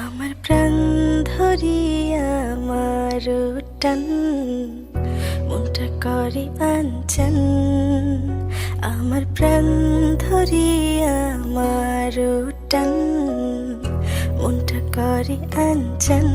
আমার প্রাণ ধরি আমার টান, মনটা করে আঞ্চন আমার প্রাণ ধরি আমার টান, মনটা করে আঞ্চন